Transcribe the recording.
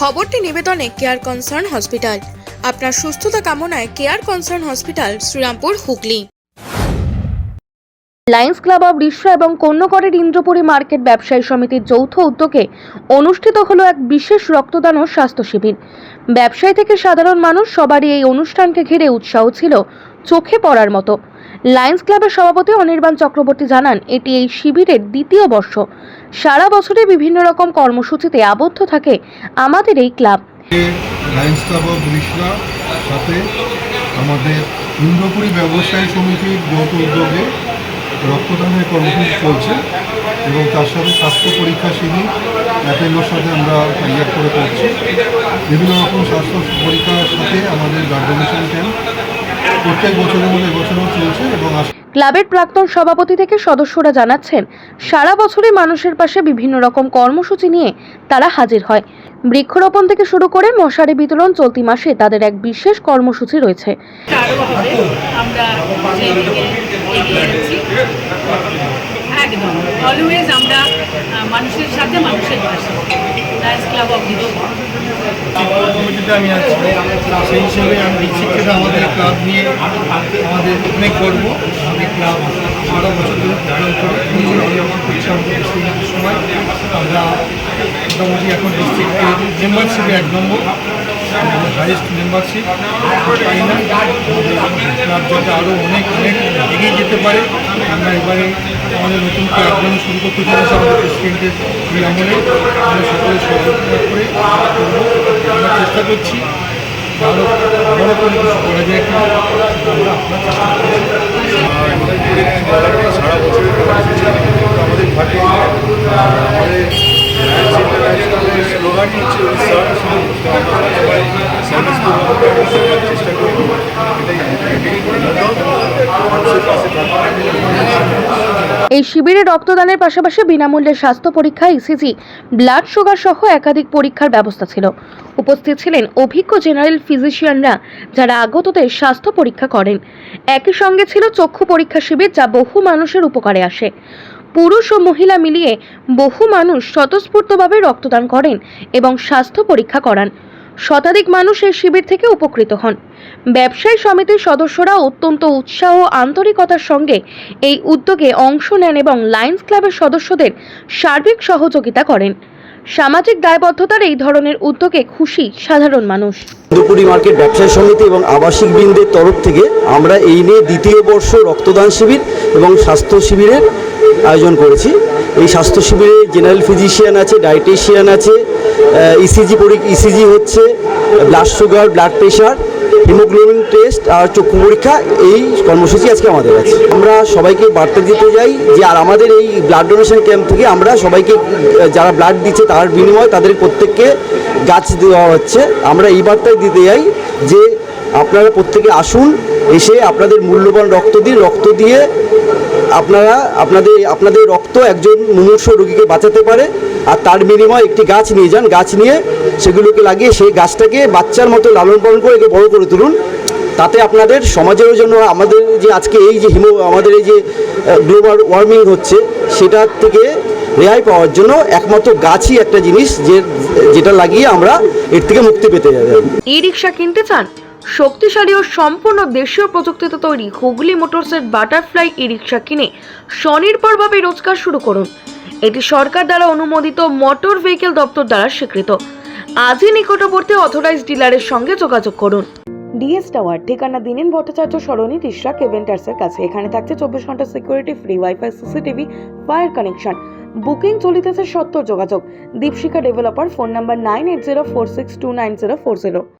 খবরটি নিবেদনে care concern hospital আপনার সুস্থতা কামনায় care concern hospital Shrirampur, Hooghly. Lions club of Rishra এবং কন্যকরের ইন্দ্রপুরী মার্কেট ব্যবসায়ী সমিতির যৌথ উদ্যোগে অনুষ্ঠিত হলো এক বিশেষ রক্তদান ও স্বাস্থ্য শিবির। ব্যবসায়ী থেকে সাধারণ মানুষ সবারই এই অনুষ্ঠানকে ঘিরে উৎসাহ ছিল চোখে পড়ার মতো। লায়ন্স ক্লাবের সভাপতি অনির্বাণ চক্রবর্তী জানান, এটি এই শিবিরের দ্বিতীয় বর্ষ। সারা বছরে বিভিন্ন রকম কর্মসূচিতে আবদ্ধ থাকে আমাদের এই club. Lions club of Rishra সাথে আমাদের ইন্দ্রপুরী ব্যবসায়ী সমিতির যৌথ উদ্যোগে রক্তদানের কর্মসূচি চলছে এবং তার সাথে স্বাস্থ্য পরীক্ষা শিবির অ্যাপেলোর সাথে আমরা টাইপ করে করছি। বিভিন্ন রকম স্বাস্থ্য পরীক্ষার সাথে আমাদের ব্লাড ডোনেশন ক্যাম্প প্রত্যেক বছরের মধ্যে এবছরও চলছে এবং ক্লাবের প্রাক্তন সভাপতি থেকে সদস্যরা জানাচ্ছেন সারা বছরে মানুষের পাশে বিভিন্ন রকম কর্মসূচি নিয়ে তারা হাজির হয়। বৃক্ষরোপণ থেকে শুরু করে মশারি বিতরণ চলতি মাসে তাদের এক বিশেষ কর্মসূচি রয়েছে। একদম। অলওয়েজ আমরা মানুষের সাথে মানুষের পাশে লায়ন্স ক্লাব অফ কমিটিতে আমি আছি। সেই হিসেবে আমি যে আমাদের ক্লাব নিয়ে আমাদের অনেক গর্ব। আমাদের ক্লাব সারা বছর ধরে প্রোগ্রাম করে সময় আমরা মোটামুটি এখন ডিস্ট্রিক্টে মেম্বারশিপে এক নম্বর। হাইয়েস্ট মেম্বারশিপ ক্লাব যাতে আরও অনেক অনেক এগিয়ে যেতে পারে। আমরা এবারে আমাদের নতুন ক্লাব শুরু করতে চলেছে আমাদের প্রেসিডেন্টের এই আমলে। আমরা সকলে সহযোগিতা করে আমরা চেষ্টা করছি। ভালো বড় করে কিছু করা যায় কি আপনার চেষ্টা সারা কর্মসূচি আমাদের আমাদের চেষ্টা করি এটাই পাশে এই শিবিরে রক্তদানের পাশাপাশি বিনামূল্যে স্বাস্থ্য পরীক্ষা ইসিজি ব্লাড সুগার সহ একাধিক পরীক্ষার ব্যবস্থা ছিল। উপস্থিত ছিলেন অভিজ্ঞ জেনারেল ফিজিশিয়ানরা যারা আগতদের স্বাস্থ্য পরীক্ষা করেন। একই সঙ্গে ছিল চক্ষু পরীক্ষা শিবির যা বহু মানুষের উপকারে আসে। পুরুষ ও মহিলা মিলিয়ে বহু মানুষ স্বতঃস্ফূর্তভাবে রক্তদান করেন এবং স্বাস্থ্য পরীক্ষা করান। শতাধিক মানুষ এই শিবির থেকে উপকৃত হন। ব্যবসায়ী সমিতির সদস্যরা অত্যন্ত উৎসাহ ও আন্তরিকতার সঙ্গে এই উদ্যোগে অংশ নেন এবং লায়ন্স ক্লাবের সদস্যদের সার্বিক সহযোগিতা করেন। সামাজিক দায়বদ্ধতার এই ধরনের উদ্যোগে খুশি সাধারণ মানুষ। দুপুরি মার্কেট ব্যবসায়ী সমিতি এবং আবাসিক বৃন্দের তরফ থেকে আমরা এই নিয়ে দ্বিতীয় বর্ষ রক্তদান শিবির এবং স্বাস্থ্য শিবিরের আয়োজন করেছি। এই স্বাস্থ্য শিবিরে জেনারেল ফিজিশিয়ান আছে ডায়েটিশিয়ান আছে ইসিজি ইসিজি হচ্ছে blood sugar blood pressure haemoglobin test আর চক্ষু পরীক্ষা, এই কর্মসূচি আজকে আমাদের আছে। আমরা সবাইকে বার্তা দিতে যাই যে, আর আমাদের এই ব্লাড ডোনেশন ক্যাম্প থেকে আমরা সবাইকে যারা ব্লাড দিচ্ছে তার বিনিময়ে তাদের প্রত্যেককে গাছ দেওয়া হচ্ছে। আমরা এই বার্তাই দিতে যাই যে, আপনারা প্রত্যেকে আসুন, এসে আপনাদের মূল্যবান রক্ত দিন, রক্ত দিয়ে আপনারা, আপনাদের আপনাদের রক্ত একজন মুমূর্ষ রোগীকে বাঁচাতে পারে, আর তার বিনিময়ে একটি গাছ নিয়ে যান। গাছ নিয়ে সেগুলোকে লাগিয়ে সেই গাছটাকে বাচ্চার মতো লালন পালন করে একে বড় করে তুলুন। তাতে আপনাদের সমাজের জন্য আমাদের যে আজকে এই যে হিমো, আমাদের এই যে গ্লোবাল ওয়ার্মিং হচ্ছে, সেটার থেকে রেহাই পাওয়ার জন্য একমাত্র গাছই একটা জিনিস যে, যেটা লাগিয়ে আমরা এর থেকে মুক্তি পেতে যাবে ই রিক্সা কিনতে চান? শক্তিশালী ও সম্পূর্ণ দেশীয় প্রযুক্তিতে তৈরি হুগলি মোটরসের বাটারফ্লাই ই রিক্সা কিনে স্বনির্ভরভাবে রোজগার শুরু করুন। এটি সরকার দ্বারা অনুমোদিত মোটর ভেহিকেল দপ্তর দ্বারা স্বীকৃত। আজই নিকটবর্তী অথরাইজ ডিলারের সঙ্গে যোগাযোগ করুন। ডিএস টাওয়ার, ঠিকানা দিনেন ভট্টাচার্য সরণি রিসরা কেভেন্টার্সের কাছে। এখানে থাকছে চব্বিশ ঘণ্টা security free WiFi CCTV fire connection booking চলিতেছে সত্তর যোগাযোগ। Dipshikha developer phone number nine eight zero four six two nine zero four zero